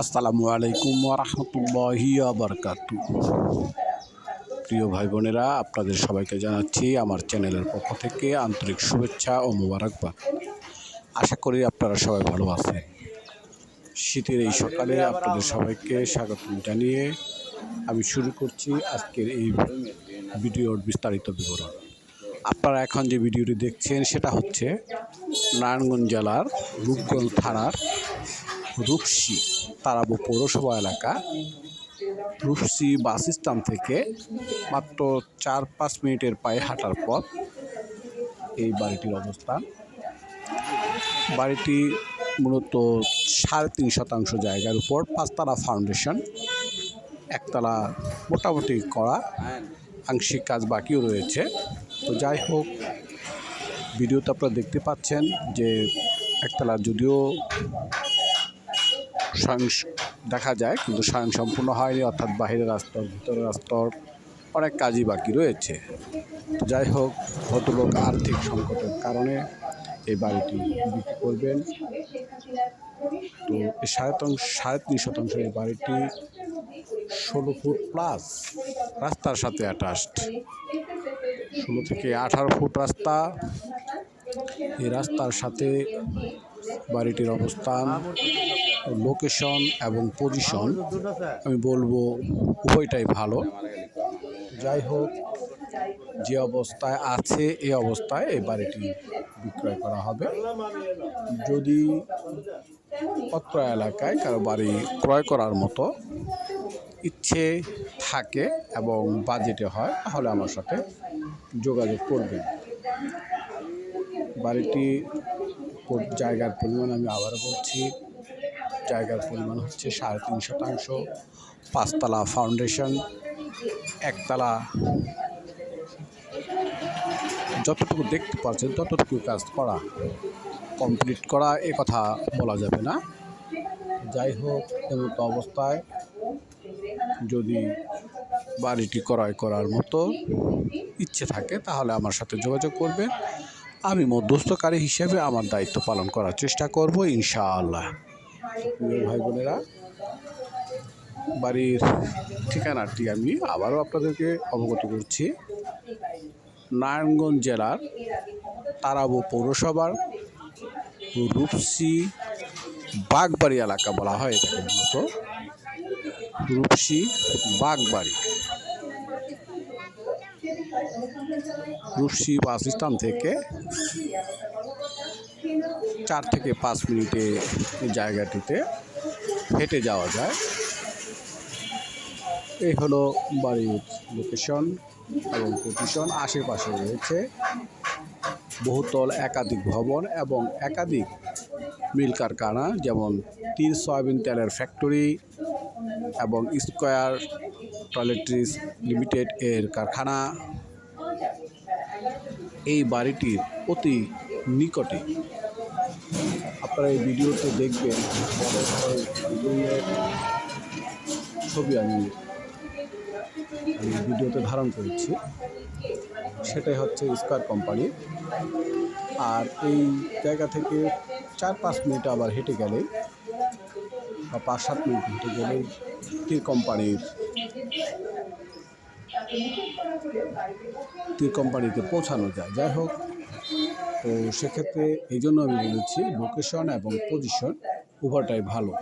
আসসালামু আলাইকুম রহমতুল্লাহি বারকাতু প্রিয় ভাই বোনেরা আপনাদের সবাইকে জানাচ্ছি আমার চ্যানেলের পক্ষ থেকে আন্তরিক শুভেচ্ছা ও মোবারকবাদ। আশা করি আপনারা সবাই ভালো আছেন। শীতের এই সকালে আপনাদের সবাইকে স্বাগত জানিয়ে আমি শুরু করছি আজকের এই ভিডিওর বিস্তারিত বিবরণ। আপনারা এখন যে ভিডিওটি দেখছেন, সেটা হচ্ছে নারায়ণগঞ্জ জেলার রূপগঞ্জ থানার রূপসী, তারাবো পৌরসভা এলাকা। রূপসী বাস স্ট্যান্ড থেকে মাত্র চার পাঁচ মিনিটের পায়ে হাঁটার পথ এই বাড়িটির অবস্থান। বাড়িটি মূলত সাড়ে তিন শতাংশ জায়গার উপর পাঁচতলা ফাউন্ডেশন, একতলা মোটামুটি করা আংশিক কাজ বাকিও রয়েছে। তো যাই হোক, ভিডিওতে আপনারা দেখতে পাচ্ছেন যে একতলা যদিও স্বয়ং দেখা যায়, কিন্তু স্বয়ং সম্পূর্ণ হয়নি, অর্থাৎ বাহিরের রাস্তার ভিতরের রাস্তার অনেক কাজই বাকি রয়েছে। তো যাই হোক, ভদ্রলোক আর্থিক সংকটের কারণে এই বাড়িটি বিক্রি করবেন। তো এই সাড়ে তং সাড়ে তিন শতাংশ এই বাড়িটি ষোলো ফুট প্লাস রাস্তার সাথে অ্যাটাচড ষোলো থেকে আঠারো ফুট রাস্তা। এই রাস্তার সাথে বাড়িটির অবস্থান লোকেশন এবং পজিশন আমি বলব উভয়টাই ভালো। যাই হোক, যে অবস্থায় আছে এই অবস্থায় এই বাড়িটি বিক্রয় করা হবে। যদি অত্র এলাকায় কারও বাড়ি ক্রয় করার মতো ইচ্ছে থাকে এবং বাজেটে হয়, তাহলে আমার সাথে যোগাযোগ করবেন। বাড়িটি জায়গার পরিমাণ আমি আবারও বলছি জায়গার পরিমাণ হচ্ছে সাড়ে তিন শতাংশ পাঁচতলা ফাউন্ডেশন একতলা। যতটুকু দেখতে পাচ্ছেন ততটুকু কাজ করা কমপ্লিট করা, এ কথা বলা যাবে না। যাই হোক, এমতো অবস্থায় যদি বাড়িটি ক্রয় করার মতো ইচ্ছে থাকে, তাহলে আমার সাথে যোগাযোগ করবেন। আমি মধ্যস্থকারী হিসেবে আমার দায়িত্ব পালন করার চেষ্টা করব, ইনশাআল্লাহ। ভাই বোনেরা বাড়ির ঠিকানাটি আমি আবারও আপনাদেরকে অবগত করছি। নারায়ণগঞ্জ জেলার তারাবো পৌরসভার রূপসী বাগবাড়ি এলাকা বলা হয় এটাকে মূলত। রূপসী বাগবাড়ি। রূপসী বাস স্ট্যান্ড থেকে চার থেকে পাঁচ মিনিটে জায়গাটিতে হেঁটে যাওয়া যায়। এই হলো বাড়ির লোকেশন এবং পজিশন আশেপাশে রয়েছে বহুতল একাধিক ভবন এবং একাধিক মিল কারখানা, যেমন তীর সয়াবিন তেলের ফ্যাক্টরি এবং স্কোয়ার টয়লেট্রিজ লিমিটেড এর কারখানা। এই বাড়িটির অতি নিকটে আপনারা এই ভিডিওতে দেখবেন ছবি আমি ভিডিওতে ধারণ করেছি। সেটাই হচ্ছে স্কোয়ার কোম্পানি আর এই জায়গা থেকে চার পাঁচ মিনিট আবার হেঁটে গেলে বা পাঁচ সাত মিনিট হেঁটে গেলে তীর কোম্পানির তীর কোম্পানিতে পৌঁছানো যায়। যাই হোক তো সেক্ষেত্রে এই জন্য আমি বলেছি লোকেশন এবং পজিশন উভয়টাই ভালো।